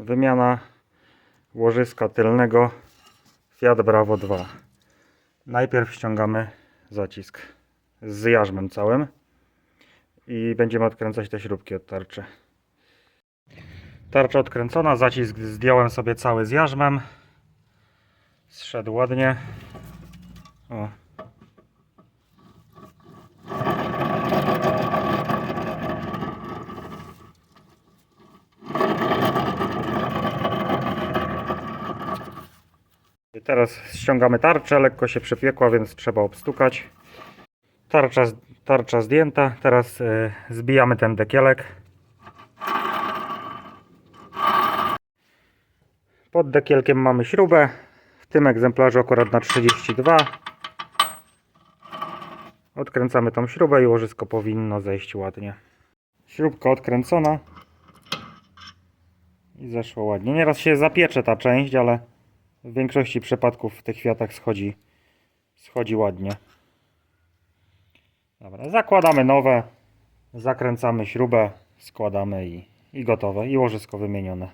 wymiana łożyska tylnego Fiat Bravo 2. Najpierw ściągamy zacisk z jarzmem całym i będziemy odkręcać te śrubki od tarczy. Tarcza odkręcona, zacisk zdjąłem sobie cały z jarzmem. Zszedł ładnie. O. Teraz ściągamy tarczę, lekko się przepiekła, więc trzeba obstukać. Tarcza, tarcza zdjęta, teraz y, zbijamy ten dekielek. Pod dekielkiem mamy śrubę, w tym egzemplarzu akurat na 32. Odkręcamy tą śrubę i łożysko powinno zejść ładnie. Śrubka odkręcona. I zeszło ładnie. Nieraz się zapiecze ta część, ale w większości przypadków w tych kwiatach schodzi, schodzi ładnie. Dobra, zakładamy nowe, zakręcamy śrubę, składamy i, i gotowe. I łożysko wymienione.